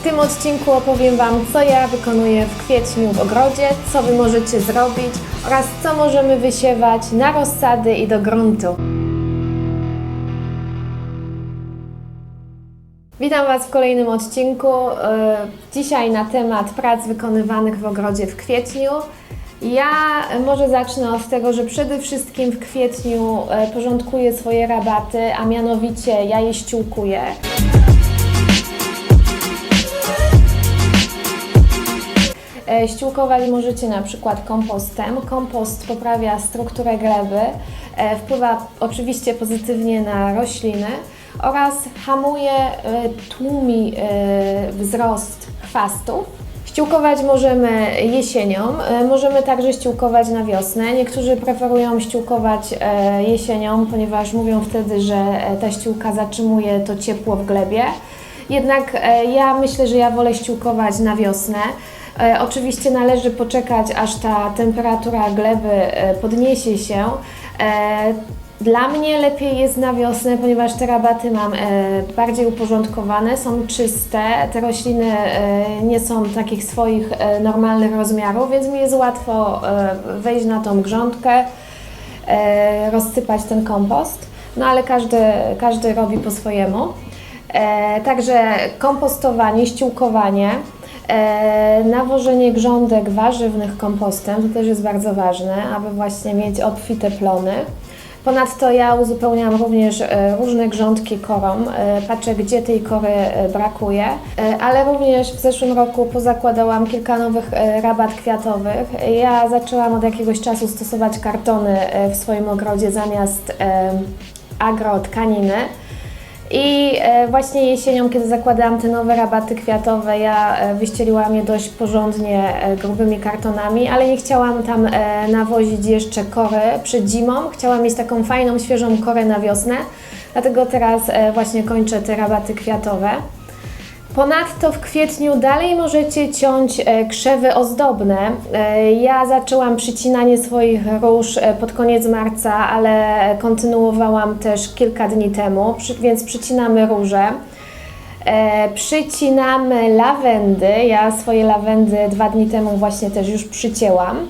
W tym odcinku opowiem Wam, co ja wykonuję w kwietniu w ogrodzie, co Wy możecie zrobić oraz co możemy wysiewać na rozsady i do gruntu. Witam Was w kolejnym odcinku. e, Dzisiaj na temat prac wykonywanych w ogrodzie w kwietniu. Ja może zacznę od tego, że przede wszystkim w kwietniu e, porządkuję swoje rabaty, a mianowicie ja je ściółkuję. Ściółkować możecie na przykład kompostem. Kompost poprawia strukturę gleby, e, wpływa oczywiście pozytywnie na rośliny oraz hamuje, e, tłumi e, wzrost chwastów. Ściółkować możemy jesienią, e, możemy także ściółkować na wiosnę. Niektórzy preferują ściółkować e, jesienią, ponieważ mówią wtedy, że e, ta ściółka zatrzymuje to ciepło w glebie. Jednak e, ja myślę, że ja wolę ściółkować na wiosnę. E, Oczywiście należy poczekać, aż ta temperatura gleby e, podniesie się. E, Dla mnie lepiej jest na wiosnę, ponieważ te rabaty mam bardziej uporządkowane, są czyste, te rośliny nie są takich swoich normalnych rozmiarów, więc mi jest łatwo wejść na tą grządkę, rozsypać ten kompost. No ale każdy, każdy robi po swojemu. Także kompostowanie, ściółkowanie, nawożenie grządek warzywnych kompostem, to też jest bardzo ważne, aby właśnie mieć obfite plony. Ponadto ja uzupełniam również e, różne grządki korą, e, patrzę gdzie tej kory e, brakuje, E, ale również w zeszłym roku pozakładałam kilka nowych e, rabat kwiatowych. Ja zaczęłam od jakiegoś czasu stosować kartony e, w swoim ogrodzie zamiast e, agrotkaniny. I e, właśnie jesienią, kiedy zakładałam te nowe rabaty kwiatowe, ja e, wyścieliłam je dość porządnie e, grubymi kartonami, ale nie chciałam tam nawozić jeszcze kory przed zimą. Chciałam mieć taką fajną, świeżą korę na wiosnę, dlatego teraz właśnie kończę te rabaty kwiatowe. Ponadto w kwietniu dalej możecie ciąć e, krzewy ozdobne. E, Ja zaczęłam przycinanie swoich róż e, pod koniec marca, ale kontynuowałam też kilka dni temu, więc przycinamy róże. Przycinamy lawendy. Ja swoje lawendy dwa dni temu właśnie też już przycięłam.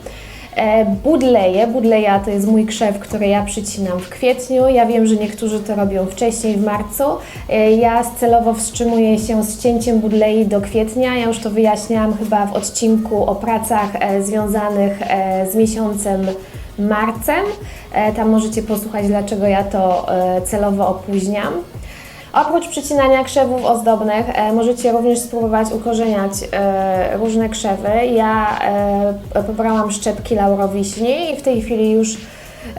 E, Budleje. Budleja to jest mój krzew, który ja przycinam w kwietniu. Ja wiem, że niektórzy to robią wcześniej, w marcu. E, Ja celowo wstrzymuję się z cięciem budlei do kwietnia. Ja już to wyjaśniałam chyba w odcinku o pracach e, związanych z miesiącem marcem. Tam możecie posłuchać, dlaczego ja to celowo opóźniam. Oprócz przycinania krzewów ozdobnych e, możecie również spróbować ukorzeniać e, różne krzewy. Ja e, pobrałam szczepki laurowiśni i w tej chwili już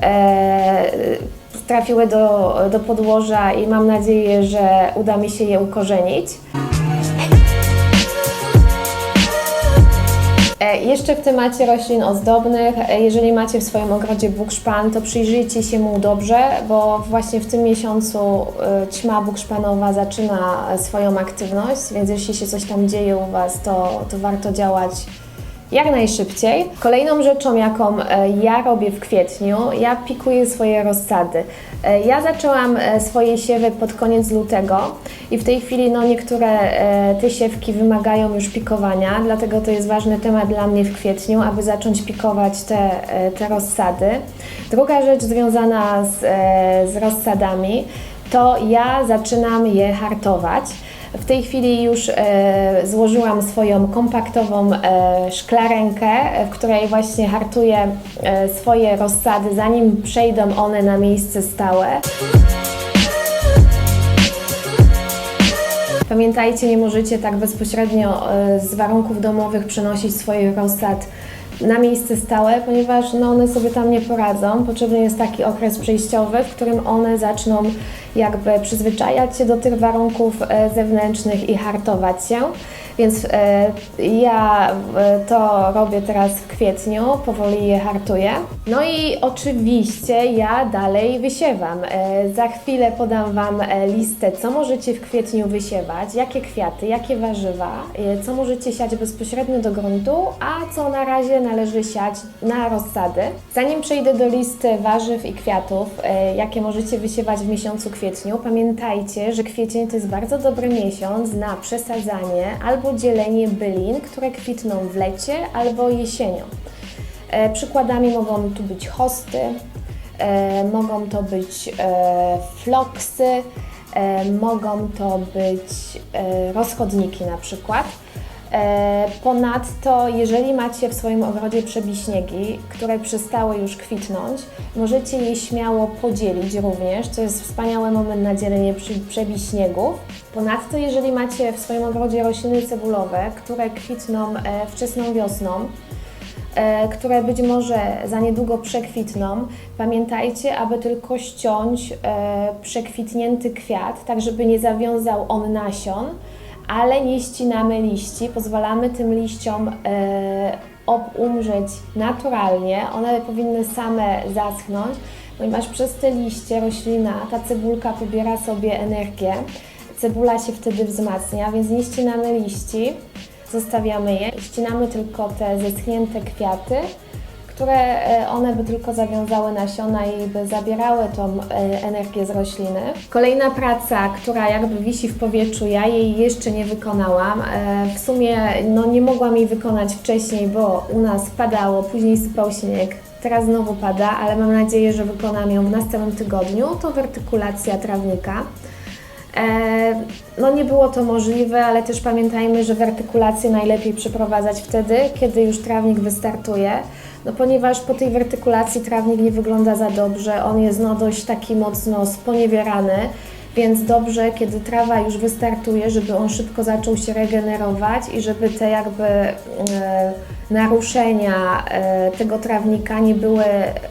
e, trafiły do, do podłoża i mam nadzieję, że uda mi się je ukorzenić. Jeszcze w temacie roślin ozdobnych, e, jeżeli macie w swoim ogrodzie bukszpan, to przyjrzyjcie się mu dobrze, bo właśnie w tym miesiącu e, ćma bukszpanowa zaczyna e, swoją aktywność, więc jeśli się coś tam dzieje u Was, to, to warto działać jak najszybciej. Kolejną rzeczą, jaką e, ja robię w kwietniu, ja pikuję swoje rozsady. E, Ja zaczęłam e, swoje siewy pod koniec lutego i w tej chwili no, niektóre te siewki wymagają już pikowania, dlatego to jest ważny temat dla mnie w kwietniu, aby zacząć pikować te, te rozsady. Druga rzecz związana z, z rozsadami, to ja zaczynam je hartować. W tej chwili już e, złożyłam swoją kompaktową e, szklarenkę, w której właśnie hartuję e, swoje rozsady, zanim przejdą one na miejsce stałe. Pamiętajcie, nie możecie tak bezpośrednio z warunków domowych przenosić swoich rozsad na miejsce stałe, ponieważ no, one sobie tam nie poradzą. Potrzebny jest taki okres przejściowy, w którym one zaczną jakby przyzwyczajać się do tych warunków e, zewnętrznych i hartować się. Więc e, ja e, to robię teraz w kwietniu, powoli je hartuję. No i oczywiście ja dalej wysiewam. E, za chwilę podam Wam listę, co możecie w kwietniu wysiewać, jakie kwiaty, jakie warzywa, co możecie siać bezpośrednio do gruntu, a co na razie należy siać na rozsady. Zanim przejdę do listy warzyw i kwiatów, jakie możecie wysiewać w miesiącu kwietniu, pamiętajcie, że kwiecień to jest bardzo dobry miesiąc na przesadzanie albo dzielenie bylin, które kwitną w lecie albo jesienią. E, Przykładami mogą tu być hosty, e, mogą to być e, floksy, mogą to być rozchodniki na przykład. E, Ponadto, jeżeli macie w swoim ogrodzie przebiśniegi, które przestały już kwitnąć, możecie je śmiało podzielić również. To jest wspaniały moment na dzielenie przebiśniegów. Ponadto, jeżeli macie w swoim ogrodzie rośliny cebulowe, które kwitną e, wczesną wiosną, e, które być może za niedługo przekwitną. Pamiętajcie, aby tylko ściąć przekwitnięty kwiat, tak żeby nie zawiązał on nasion, ale nie ścinamy liści, pozwalamy tym liściom e, ob- umrzeć naturalnie. One powinny same zaschnąć, ponieważ przez te liście roślina, ta cebulka pobiera sobie energię. Cebula się wtedy wzmacnia, więc nie ścinamy liści, zostawiamy je. Ścinamy tylko te zeschnięte kwiaty, które e, one by tylko zawiązały nasiona i by zabierały tą e, energię z rośliny. Kolejna praca, która jakby wisi w powietrzu, ja jej jeszcze nie wykonałam. E, W sumie no, nie mogłam jej wykonać wcześniej, bo u nas padało, później sypał śnieg. Teraz znowu pada, ale mam nadzieję, że wykonam ją w następnym tygodniu. To wertykulacja trawnika. No nie było to możliwe, ale też pamiętajmy, że wertykulację najlepiej przeprowadzać wtedy, kiedy już trawnik wystartuje, no ponieważ po tej wertykulacji trawnik nie wygląda za dobrze, on jest no dość taki mocno sponiewierany, więc dobrze, kiedy trawa już wystartuje, żeby on szybko zaczął się regenerować i żeby te jakby e, naruszenia e, tego trawnika nie były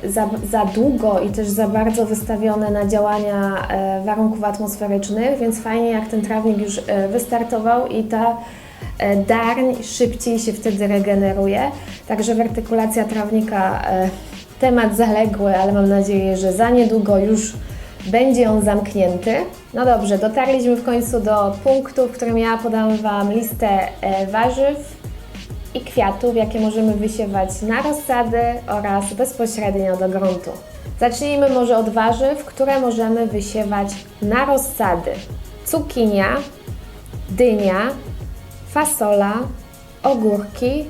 za, za długo i też za bardzo wystawione na działania e, warunków atmosferycznych, więc fajnie jak ten trawnik już e, wystartował i ta darń szybciej się wtedy regeneruje. Także wertykulacja trawnika e, temat zaległy, ale mam nadzieję, że za niedługo już będzie on zamknięty. No dobrze, dotarliśmy w końcu do punktu, w którym ja podam Wam listę e, warzyw i kwiatów, jakie możemy wysiewać na rozsady oraz bezpośrednio do gruntu. Zacznijmy może od warzyw, które możemy wysiewać na rozsady. Cukinia, dynia, fasola, ogórki,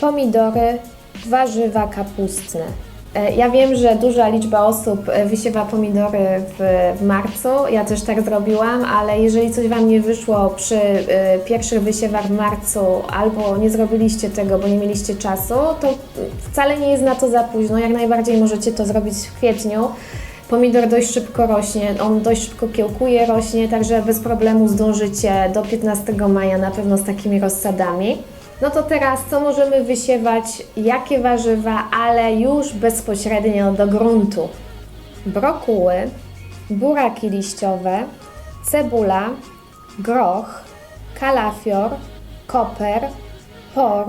pomidory, warzywa kapustne. E, Ja wiem, że duża liczba osób e, wysiewa pomidory w, marcu. Ja też tak zrobiłam, ale jeżeli coś Wam nie wyszło przy e, pierwszych wysiewach w marcu albo nie zrobiliście tego, bo nie mieliście czasu, to wcale nie jest na to za późno. Jak najbardziej możecie to zrobić w kwietniu. Pomidor dość szybko rośnie, on dość szybko kiełkuje, rośnie, także bez problemu zdążycie do 15 maja na pewno z takimi rozsadami. No to teraz co możemy wysiewać, jakie warzywa, ale już bezpośrednio do gruntu. Brokuły, buraki liściowe, cebula, groch, kalafior, koper, por,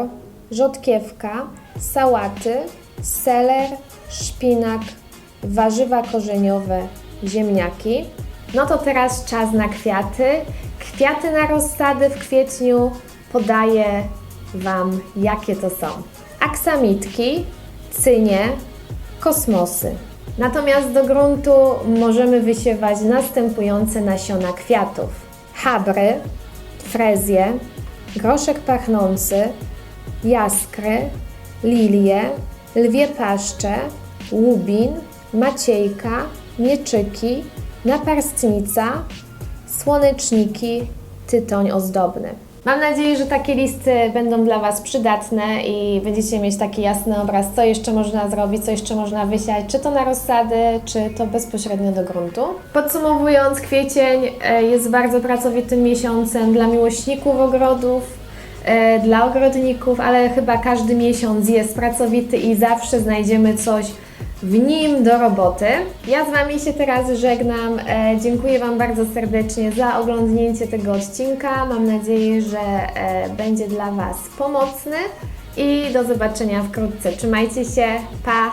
rzodkiewka, sałaty, seler, szpinak, warzywa korzeniowe, ziemniaki. No to teraz czas na kwiaty. Kwiaty na rozsady w kwietniu podaję Wam, jakie to są. Aksamitki, cynie, kosmosy. Natomiast do gruntu możemy wysiewać następujące nasiona kwiatów. Habry, frezje, groszek pachnący, jaskry, lilie, lwie paszcze, łubin, maciejka, mieczyki, naparstnica, słoneczniki, tytoń ozdobny. Mam nadzieję, że takie listy będą dla Was przydatne i będziecie mieć taki jasny obraz, co jeszcze można zrobić, co jeszcze można wysiać, czy to na rozsady, czy to bezpośrednio do gruntu. Podsumowując, kwiecień e, jest bardzo pracowitym miesiącem dla miłośników ogrodów, e, dla ogrodników, ale chyba każdy miesiąc jest pracowity i zawsze znajdziemy coś w nim do roboty. Ja z Wami się teraz żegnam. E, dziękuję Wam bardzo serdecznie za oglądnięcie tego odcinka. Mam nadzieję, że e, będzie dla Was pomocny i do zobaczenia wkrótce. Trzymajcie się, pa!